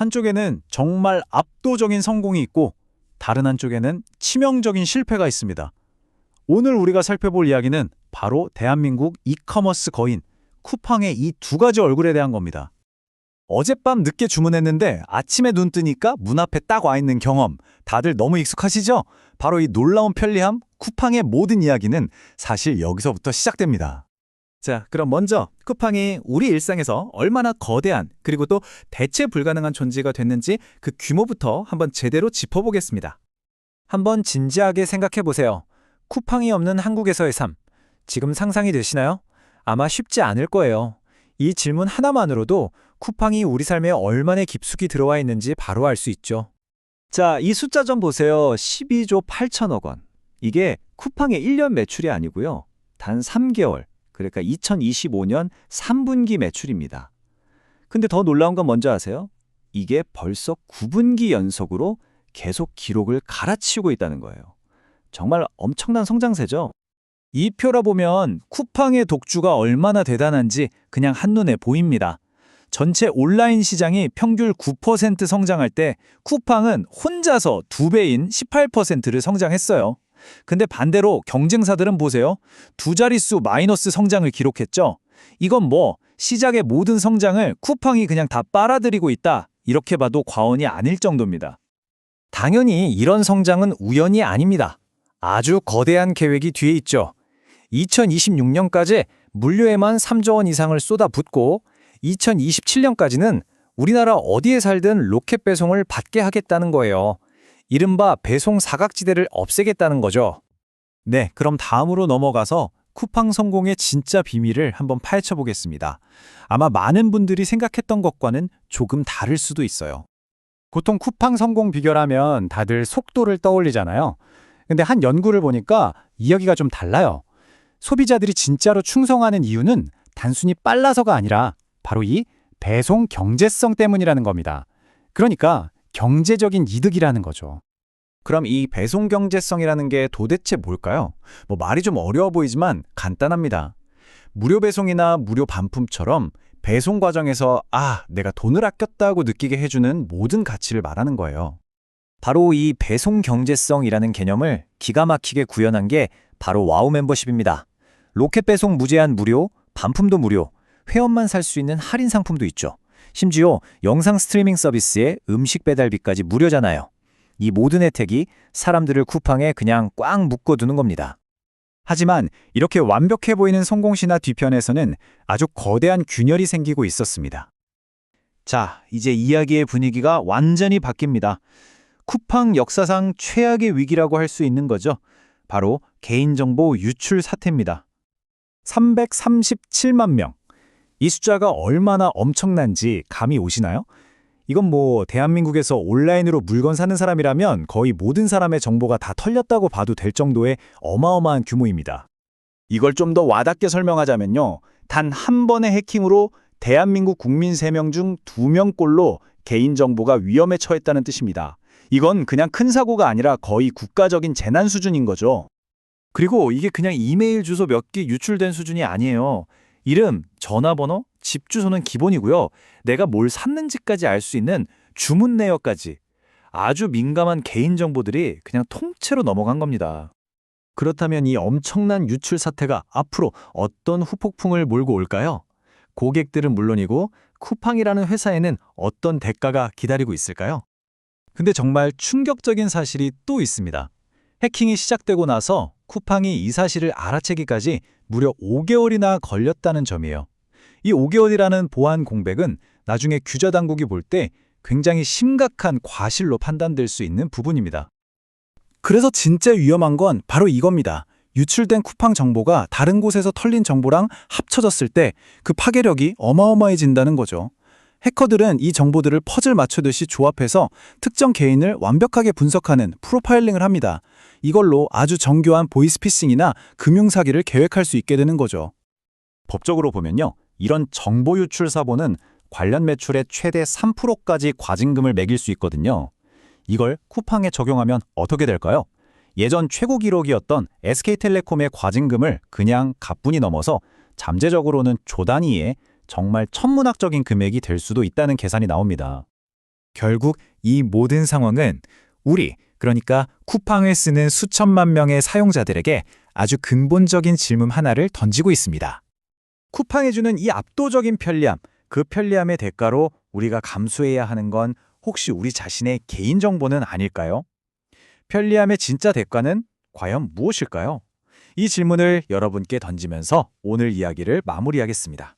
한쪽에는 정말 압도적인 성공이 있고 다른 한쪽에는 치명적인 실패가 있습니다. 오늘 우리가 살펴볼 이야기는 바로 대한민국 이커머스 거인 쿠팡의 이 두 가지 얼굴에 대한 겁니다. 어젯밤 늦게 주문했는데 아침에 눈 뜨니까 문 앞에 딱 와 있는 경험. 다들 너무 익숙하시죠? 바로 이 놀라운 편리함, 쿠팡의 모든 이야기는 사실 여기서부터 시작됩니다. 자, 그럼 먼저 쿠팡이 우리 일상에서 얼마나 거대한 그리고 또 대체 불가능한 존재가 됐는지 그 규모부터 한번 제대로 짚어보겠습니다. 한번 진지하게 생각해 보세요. 쿠팡이 없는 한국에서의 삶. 지금 상상이 되시나요? 아마 쉽지 않을 거예요. 이 질문 하나만으로도 쿠팡이 우리 삶에 얼마나 깊숙이 들어와 있는지 바로 알 수 있죠. 자, 이 숫자 좀 보세요. 12조 8천억 원. 이게 쿠팡의 1년 매출이 아니고요. 단 3개월, 그러니까 2025년 3분기 매출입니다. 근데 더 놀라운 건 뭔지 아세요? 이게 벌써 9분기 연속으로 계속 기록을 갈아치우고 있다는 거예요. 정말 엄청난 성장세죠? 이 표라 보면 쿠팡의 독주가 얼마나 대단한지 그냥 한눈에 보입니다. 전체 온라인 시장이 평균 9% 성장할 때 쿠팡은 혼자서 두 배인 18%를 성장했어요. 근데 반대로 경쟁사들은 보세요. 두 자릿수 마이너스 성장을 기록했죠. 이건 뭐 시작의 모든 성장을 쿠팡이 그냥 다 빨아들이고 있다. 이렇게 봐도 과언이 아닐 정도입니다. 당연히 이런 성장은 우연이 아닙니다. 아주 거대한 계획이 뒤에 있죠. 2026년까지 물류에만 3조 원 이상을 쏟아붓고 2027년까지는 우리나라 어디에 살든 로켓 배송을 받게 하겠다는 거예요. 이른바 배송 사각지대를 없애겠다는 거죠. 네, 그럼 다음으로 넘어가서 쿠팡 성공의 진짜 비밀을 한번 파헤쳐 보겠습니다. 아마 많은 분들이 생각했던 것과는 조금 다를 수도 있어요. 보통 쿠팡 성공 비결하면 다들 속도를 떠올리잖아요. 근데 한 연구를 보니까 이야기가 좀 달라요. 소비자들이 진짜로 충성하는 이유는 단순히 빨라서가 아니라 바로 이 배송 경제성 때문이라는 겁니다. 그러니까 경제적인 이득이라는 거죠. 그럼 이 배송 경제성이라는 게 도대체 뭘까요? 뭐 말이 좀 어려워 보이지만 간단합니다. 무료 배송이나 무료 반품처럼 배송 과정에서 아, 내가 돈을 아꼈다고 느끼게 해주는 모든 가치를 말하는 거예요. 바로 이 배송 경제성이라는 개념을 기가 막히게 구현한 게 바로 와우 멤버십입니다. 로켓 배송 무제한 무료, 반품도 무료, 회원만 살 수 있는 할인 상품도 있죠. 심지어 영상 스트리밍 서비스에 음식 배달비까지 무료잖아요. 이 모든 혜택이 사람들을 쿠팡에 그냥 꽉 묶어두는 겁니다. 하지만 이렇게 완벽해 보이는 성공시나 뒤편에서는 아주 거대한 균열이 생기고 있었습니다. 자, 이제 이야기의 분위기가 완전히 바뀝니다. 쿠팡 역사상 최악의 위기라고 할 수 있는 거죠. 바로 개인정보 유출 사태입니다. 337만 명. 이 숫자가 얼마나 엄청난지 감이 오시나요? 이건 뭐 대한민국에서 온라인으로 물건 사는 사람이라면 거의 모든 사람의 정보가 다 털렸다고 봐도 될 정도의 어마어마한 규모입니다. 이걸 좀 더 와닿게 설명하자면요. 단 한 번의 해킹으로 대한민국 국민 3명 중 2명꼴로 개인정보가 위험에 처했다는 뜻입니다. 이건 그냥 큰 사고가 아니라 거의 국가적인 재난 수준인 거죠. 그리고 이게 그냥 이메일 주소 몇 개 유출된 수준이 아니에요. 이름, 전화번호, 집 주소는 기본이고요. 내가 뭘 샀는지까지 알 수 있는 주문 내역까지 아주 민감한 개인 정보들이 그냥 통째로 넘어간 겁니다. 그렇다면 이 엄청난 유출 사태가 앞으로 어떤 후폭풍을 몰고 올까요? 고객들은 물론이고 쿠팡이라는 회사에는 어떤 대가가 기다리고 있을까요? 근데 정말 충격적인 사실이 또 있습니다. 해킹이 시작되고 나서 쿠팡이 이 사실을 알아채기까지 무려 5개월이나 걸렸다는 점이에요. 이 5개월이라는 보안 공백은 나중에 규제 당국이 볼 때 굉장히 심각한 과실로 판단될 수 있는 부분입니다. 그래서 진짜 위험한 건 바로 이겁니다. 유출된 쿠팡 정보가 다른 곳에서 털린 정보랑 합쳐졌을 때 그 파괴력이 어마어마해진다는 거죠. 해커들은 이 정보들을 퍼즐 맞추듯이 조합해서 특정 개인을 완벽하게 분석하는 프로파일링을 합니다. 이걸로 아주 정교한 보이스피싱이나 금융사기를 계획할 수 있게 되는 거죠. 법적으로 보면요. 이런 정보 유출 사고는 관련 매출의 최대 3%까지 과징금을 매길 수 있거든요. 이걸 쿠팡에 적용하면 어떻게 될까요? 예전 최고 기록이었던 SK텔레콤의 과징금을 그냥 가뿐히 넘어서 잠재적으로는 조 단위의 정말 천문학적인 금액이 될 수도 있다는 계산이 나옵니다. 결국 이 모든 상황은 우리, 그러니까 쿠팡을 쓰는 수천만 명의 사용자들에게 아주 근본적인 질문 하나를 던지고 있습니다. 쿠팡이 주는 이 압도적인 편리함, 그 편리함의 대가로 우리가 감수해야 하는 건 혹시 우리 자신의 개인정보는 아닐까요? 편리함의 진짜 대가는 과연 무엇일까요? 이 질문을 여러분께 던지면서 오늘 이야기를 마무리하겠습니다.